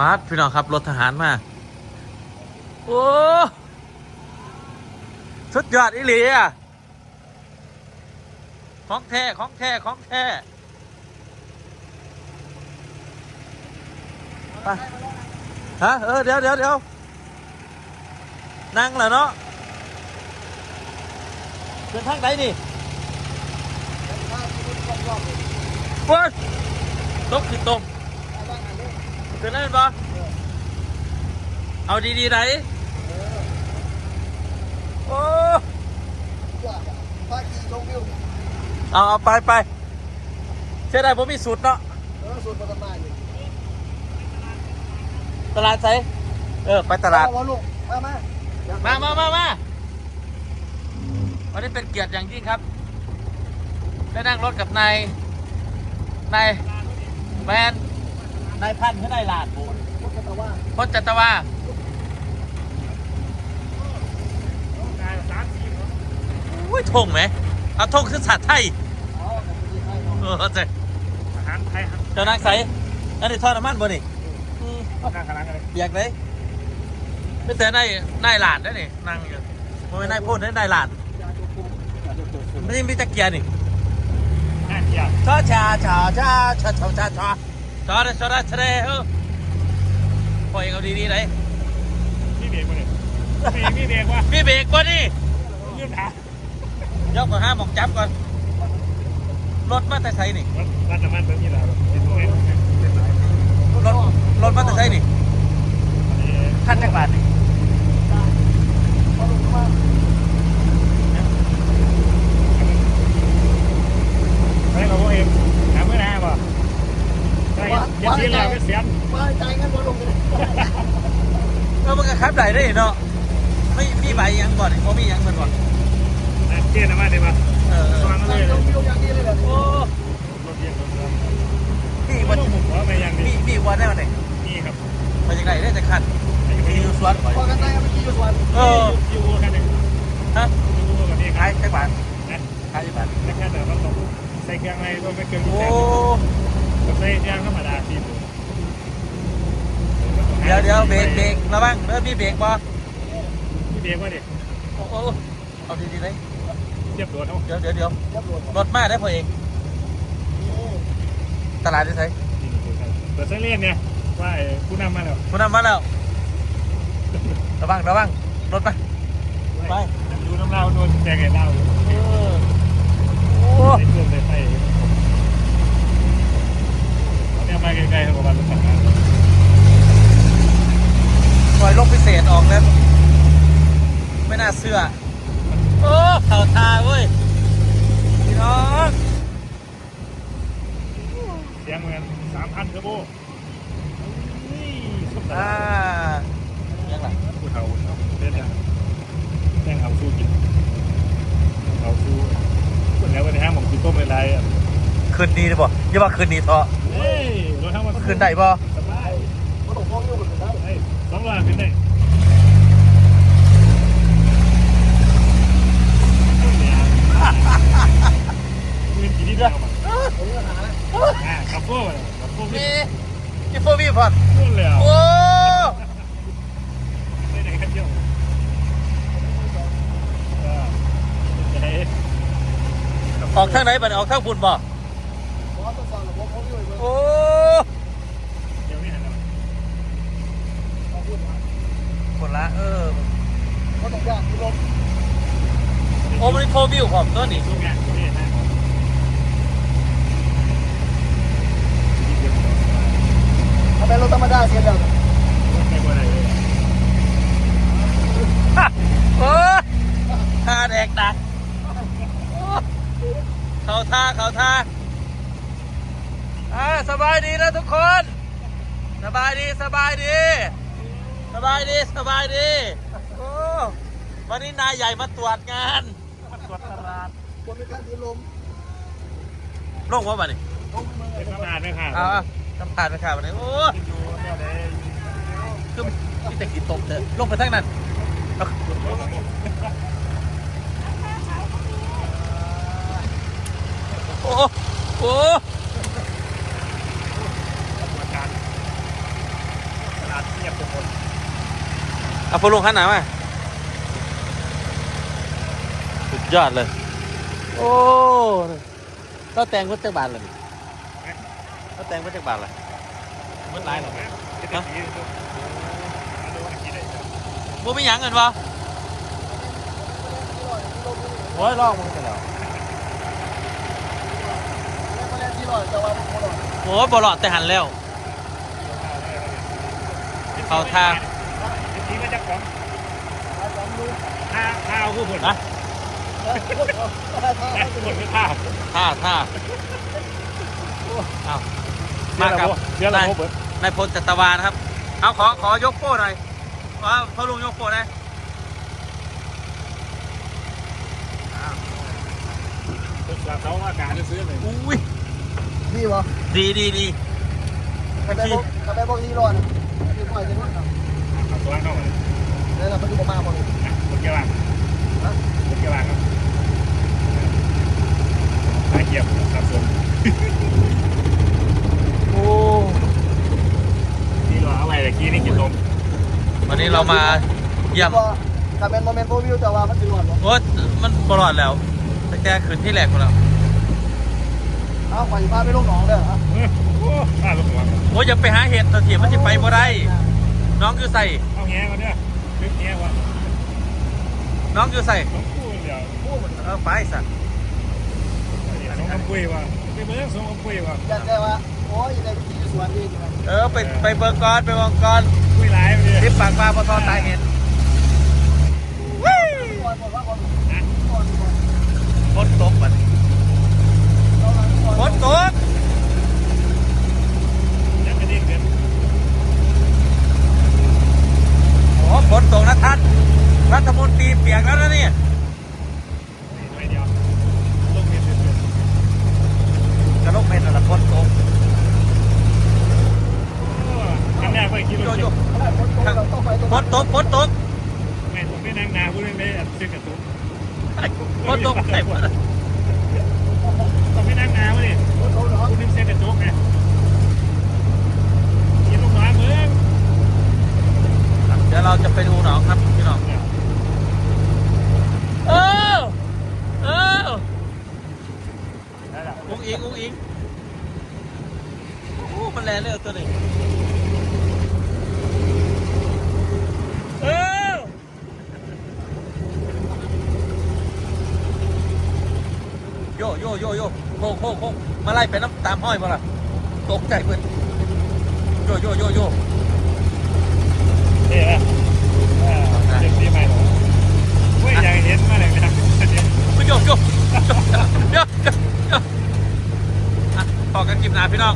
ปาดพี่น้องครับ รถทหารมา โอ้ สุดยอดอีหลีอะ ของแท้ ของแท้ ของแท้ไปฮะ เออ เดี๋ยวเดี๋ยวเดี๋ยวนั่งแล้วเนาะเดินทางไหนนี่ว้าตกคือตร งเดินได้เป็นปะเอาดีๆไหนโอ้ภาคีชมวิวเอาเอาไปไปเชื่อได้ผมมีสูตรเนาะเออส่วนประมาณอยู่ตลาดไสเออ ไปตลาดวอลลุ่มมามามามามามาวันนี้เป็นเกียรติอย่างยิ่งครับ ได้นั่งรถกับนาย นายแมน นายพันธุ์ให้นายหลาดพวกกันแต่ว่าพจน์จัตวาอุ้ยทงไหมเอาทงคือสัตว์ไทยอ๋อกับคนที่ให้เนาะเออเข้าใจอาหารไทยครับเจ้านางใสอันนี้ทอดน้ำมันบ่นี่ข้างขนาดกันเลยเบียกเลยไม่แต่นายนายหลาดได้นี่นั่งอยู่มันไม่นายพูดได้นายหลาดยาตัวคุมไม่ใช่มีตะเกียร์นี่น่าเกลียดชาชาชาชาชาชาชาชา ชาชาชาชาเฮ้ยปล่อยเอาดีๆเลยมีเบรกมาเลยมีเบรกวะมีเบรกก่อนนี่ยืดขายกก่อนห้าหมองจับก่อน รถมาแต่ไซนี่รัดน้ำมันเพิ่มยี่แล้วเป็นตัวเองเป็นไรรถรถมาแต่ไซนี่ขั้นจักรบาทนี่ เนาะไม่มีใบยังบ่อนเพราะมียังบ่อนบ่อนเทียนมาได้ปะเออฟังเลยโอ้มีวันมีมีวันได้วันไหนมีครับไปยังไงได้จต่ขันมีอยู่สวนพอกันได้ครับมีอยู่สวนเอออยู่กันเลยฮะอยู่กันนี่ใครใค่บาทขายแค่บาทแค่แต่ว่าต้องใส่เครื่องอะไรต้องไปเครื่องโอ้ ดี๋ยวเดี๋ยวเบรกเบรกระวังเด้อมีเบรกบ่พี่เบรกว่าดิโอ้โหเอาดีๆเลยเทียบตัวเท่าเดี๋ยวเดี๋ยวเดี๋ยวยับรวมรถมาได้พอเองตลาดที่ไสเปิดเส้นเล่นเนี่ยว่าผู้นำมาแล้วคุณนำมาแล้วระวังระวังรถไปไปดูน้ำเล่าโดนแจกไก่เล่าเออโอ้ใส่เครื่องใส่ไฟเนี่ยมาไกลๆเขาบอกว่ารถถัง ปล่อยลงพิเศษออกแล้ว ไม่น่าเชื่อ โอ้เข่าทาเว้ย พี่น้องเสียงเหมือนสามพันกระโบนี่สุดอ่ายังไงผู้เฒ่าเล่นยังแจ้งเอาสู้กินเอาสู้คนแล้ววันนี้ห้างผมกินต้มเป็นไรอะคืนนี้ได้บ่อย่าว่าคืนนี้เถอะเฮ้ยรถทั้งวันคืนได้บ่ส องล้อขึ้นได้เงินกี่ดีด้วยอะขับพวกขับพวกนี่นี่กิฟฟี่พอดนู่นแล้วโอ้ไปไหนกันเที่ยวได้ออกทางไหนบัดออกทางบุญบ่โอ้ คนละเออก็ต้องยากที่ลมโอ้มันโฟวิวผมตัวนี้สู้งานสู้งานนะทำไมรถธรรมดาเสียแล้วไม่ควรอะไรเลยฮะโอ้ท่าแดกดักโอ้เขาท่าเขาท่าอ่าสบายดีนะทุกคน สบายดีสบายดีส บายดีสบายดีโอ้วันนี้นายใหญ่มาตรวจงานตรวจตลาดคนมีการที่ลมลงว่าบัดนี้ลมมือเป็นตลาดไหมค่ะเอาเอาทำผ่านไปข่าวบัดนี้โอ้ดูเนี่ยเลยคือมีแต่กี่ตกเถอะลงไปทั้งนั้นโอ้โอ้ เอา พอลงขันหนามาสุดยอดเลย โอ้เราแต่งวัตถุบาทเลยเราแต่งวัตถุบาทเลยมันลายหรอจะได้สีตัวโดนกินได้โมไม่หยังเงินวะโอ้ยลอกมึงกันแล้วมาเล่นที่หน่อยแต่ว่าไม่หน่อยโอ้ยบอลอดแต่หันแล้ว เข้าทาง สีมาจากของ อาสามดูท่าท่าเอาผู้ผลนะนะพูดเหรอถ้าถ้าท่าผู้ผลไม่ท่าท่าท่าเอามากับเสียแล้วเบิดนายพลจัตวานะครับ เอาขอขอยกโป้หน่อยขอพ่อลุงยกโป้หน่อยเขาว่าการจะซื้อเลยอุ้ยดีวะดีดีดีใครไปบอกใครไปบอกที่รอดที่หน่อยจะนู่นครับเอาตัวเข้ามาแล้วเราไปดูประมาณหมด เลยคนเกี่ยวางเกี่ยวางครับไม้เกี่ยวสับสนโอ้นี่รออะไรตะกี้นี่กินลมวันนี้เรามาเยี่ยมก็ถ้าเป็นโมเมนต์โปรวิวแต่ว่ามันจะรอดวะโอ้ยมันบลอดแล้วแต่แกขืนที่แหลกหมดแล้วเอาไปพาไปลูกหนองเด้อครับโอ้ข้าลงหัวโอ้ยอย่าไปหาเห็ดตะเถียมมันจะไปบ่ได้น้องอยู่ใส่เอาแง่ก่อนเนี่ยลึกแง่ก่อน น้องอยู่ใส่ต้องคู่เดียวพูดเหมือนเออไปสัตว์ส่งคำคุยว่าไปเบิ่งส่งคำคุยว่าอยากได้ว่าโอ้ยในที่สวนดีจังเออไปไปเบิกก่อนไปวางก่อนคุยไลฟ์เลยทิปปากปลาปลาทอตายเห็นก่อนบอกว่าก่อนก่อนก่อนฝนตกบัดนี้เราหลังก่อนฝนตก ยังไม่ได้เกิน โอ้ฝนตกนะท่านรัฐมนตรีเปียกแล้วนะเนี่ย ไม่เดียวลงเงินเดือน กระลกเม็ดอะไรฝนตก ครั้งแรกไปคิด โย ว่า โย่ เราต้องไปตรง ฝนตกฝนตก แม่ผมไม่นั่งนาพูดไม่ได้ซื้อกระตุ้น ฝนตกใส่หมด ต้องไม่นั่งนาเว้ย เขาเหรอ พูดนึงเส้นกระจกไงกินลูกน้อยเมือง เดี๋ยวเราจะไปดูหนองครับพี่น้องเออเอออุ้งอิงอุ้งอิงโอ้ มันแรงเลยตัวนี้เออโยโยโยโยโค้งโค้งโค้งมาไล่ไปน้ำตามห้อยมาล่ะตกใจเพื่อนโยโยโยโยเอ๊ะเด็กปีใหม่เว้ยอยากเห็นมาเลยนะครับโยโยโยโยโยโยอะพอกันกินนาพี่น้อง